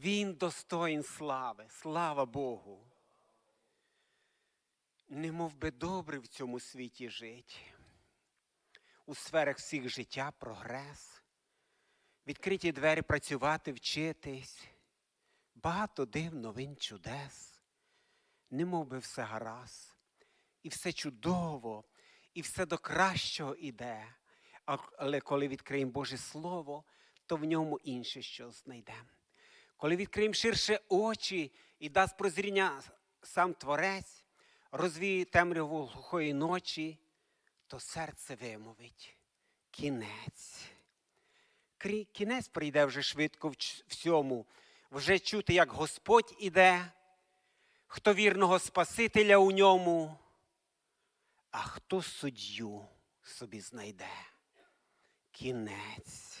Він достоїн слави, слава Богу. Не мов би добре в цьому світі жить. У сферах всіх життя прогрес, відкриті двері працювати, вчитись, багато див новин чудес, не мов би все гаразд, і все чудово, і все до кращого іде. Але коли відкриємо Боже Слово, то в ньому інше що знайдемо. Коли відкриємо ширше очі і дасть прозріння сам Творець, розвіє темряву глухої ночі, то серце вимовить кінець. Кінець прийде вже швидко всьому, вже чути, як Господь іде, хто вірного Спасителя у ньому, а хто суддю собі знайде. Кінець.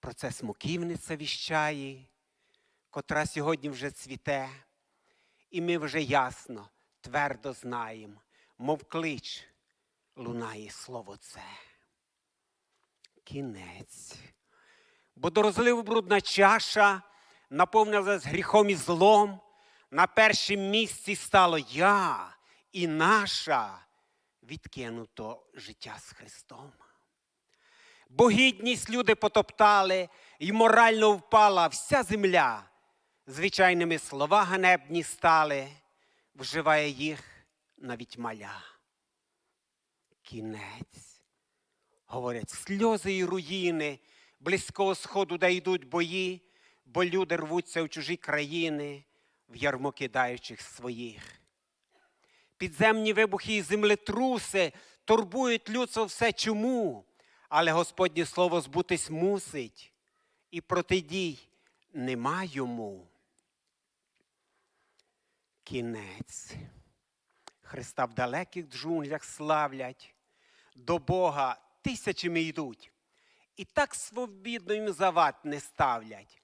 Про це смоківниця віщає, котра сьогодні вже цвіте, і ми вже ясно, твердо знаємо, мов клич лунає слово це. Кінець. Бо до розливу брудна чаша наповнилась гріхом і злом. На першому місці стало я і наша відкинуто життя з Христом. Бо гідність люди потоптали, і морально впала вся земля. Звичайними слова ганебні стали, вживає їх навіть маля. Кінець. Говорять, сльози і руїни, близького сходу, де йдуть бої, бо люди рвуться в чужі країни, в ярмо кидаючих своїх. Підземні вибухи і землетруси турбують людство все чому, але Господнє слово збутись мусить, і протидій нема йому. Кінець. Христа в далеких джунглях славлять, до Бога тисячами йдуть, і так свобідно їм завад не ставлять.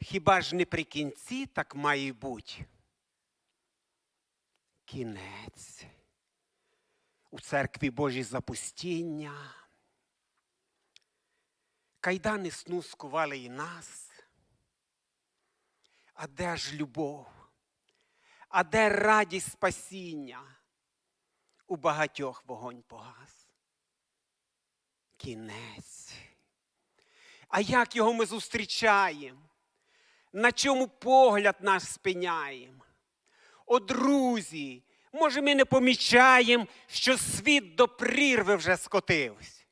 Хіба ж не при кінці так має бути? Кінець. У церкві Божі запустіння. Кайдани сну скували і нас. А де ж любов? А де радість спасіння? У багатьох вогонь погас. Кінець. А як його ми зустрічаємо? На чому погляд наш спиняємо? О, друзі, може, ми не помічаємо, що світ до прірви вже скотився.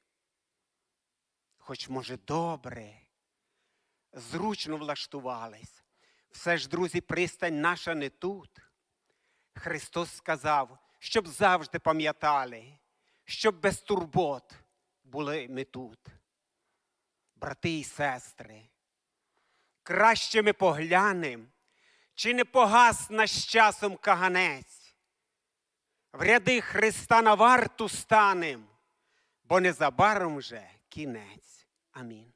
Хоч, може, добре, зручно влаштувались. Все ж, друзі, пристань наша не тут. Христос сказав, щоб завжди пам'ятали, щоб без турбот були ми тут. Брати і сестри, краще ми поглянем, чи не погас наш часом каганець. В ряди Христа на варту станем, бо незабаром вже кінець. Амінь.